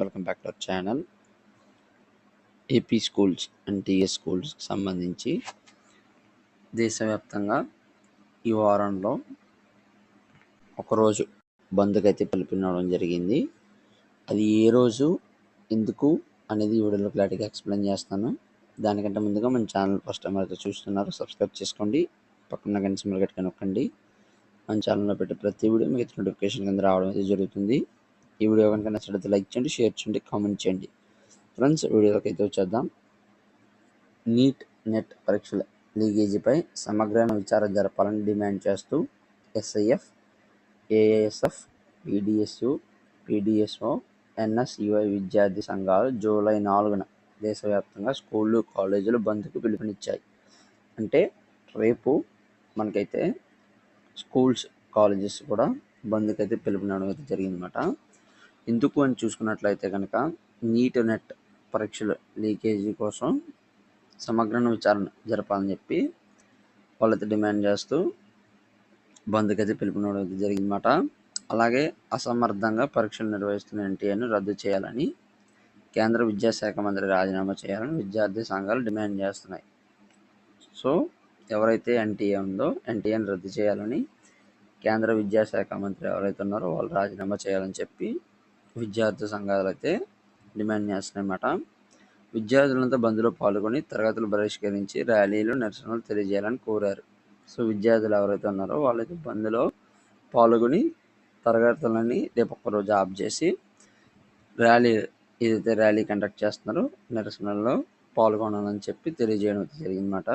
Welcome back to our channel. AP schools and TS స్కూల్స్కి సంబంధించి దేశవ్యాప్తంగా ఈ వారంలో ఒకరోజు బంద్కి అయితే పిలుపునివ్వడం జరిగింది. అది ఏ రోజు ఎందుకు అనేది ఈ వీడియోలో క్లారిటీగా ఎక్స్ప్లెయిన్ చేస్తాను. దానికంటే ముందుగా మన ఛానల్ ఫస్ట్ టైం అయితే చూస్తున్నారు సబ్స్క్రైబ్ చేసుకోండి. పక్కన గంట సింబల్ గట్టిగా నొక్కండి. మన ఛానల్లో పెట్టే ప్రతి వీడియో మీకు నోటిఫికేషన్ కింద రావడం అయితే జరుగుతుంది. ఈ వీడియో కనుక నచ్చినట్లయితే లైక్ చేయండి షేర్ చేయండి కామెంట్ చేయండి. ఫ్రెండ్స్ వీడియోలోకి అయితే వచ్చేద్దాం. నీట్ నెట్ పరీక్షల లీకేజీపై సమగ్రమైన విచారణ జరపాలని డిమాండ్ చేస్తూ SFI ASF PDSU PDSO NSUI విద్యార్థి సంఘాలు జూలై నాలుగున దేశవ్యాప్తంగా స్కూళ్ళు కాలేజీలు బంద్కు పిలుపునిచ్చాయి. అంటే రేపు మనకైతే స్కూల్స్ కాలేజెస్ కూడా బంద్కి అయితే పిలుపునివ్వడం అయితే జరిగిందన్నమాట. ఎందుకు అని చూసుకున్నట్లయితే కనుక నీట్ నెట్ పరీక్షలు లీకేజీ కోసం సమగ్ర విచారణ జరపాలని చెప్పి వాళ్ళైతే డిమాండ్ చేస్తూ బంద్కి అయితే పిలుపునివ్వడం జరిగిందన్నమాట. అలాగే అసమర్థంగా పరీక్షలు నిర్వహిస్తున్న ఎన్టీఏను రద్దు చేయాలని కేంద్ర విద్యాశాఖ మంత్రి రాజీనామా చేయాలని విద్యార్థి సంఘాలు డిమాండ్ చేస్తున్నాయి. సో ఎవరైతే ఎన్టీఏ ఉందో ఎన్టీఏని రద్దు చేయాలని కేంద్ర విద్యాశాఖ మంత్రి ఎవరైతే ఉన్నారో వాళ్ళు రాజీనామా చేయాలని చెప్పి విద్యార్థి సంఘాలు అయితే డిమాండ్ చేస్తున్నాయన్నమాట. విద్యార్థులంతా బంద్లో పాల్గొని తరగతులు బహిష్కరించి ర్యాలీలు నిరసనలు తెలియజేయాలని కోరారు. సో విద్యార్థులు ఎవరైతే ఉన్నారో వాళ్ళైతే బంద్లో పాల్గొని తరగతులని రేపు ఒక్కరోజు ఆఫ్ చేసి ర్యాలీ ఏదైతే ర్యాలీ కండక్ట్ చేస్తున్నారో నిరసనల్లో పాల్గొనాలని చెప్పి తెలియజేయడం అయితే జరిగిందన్నమాట.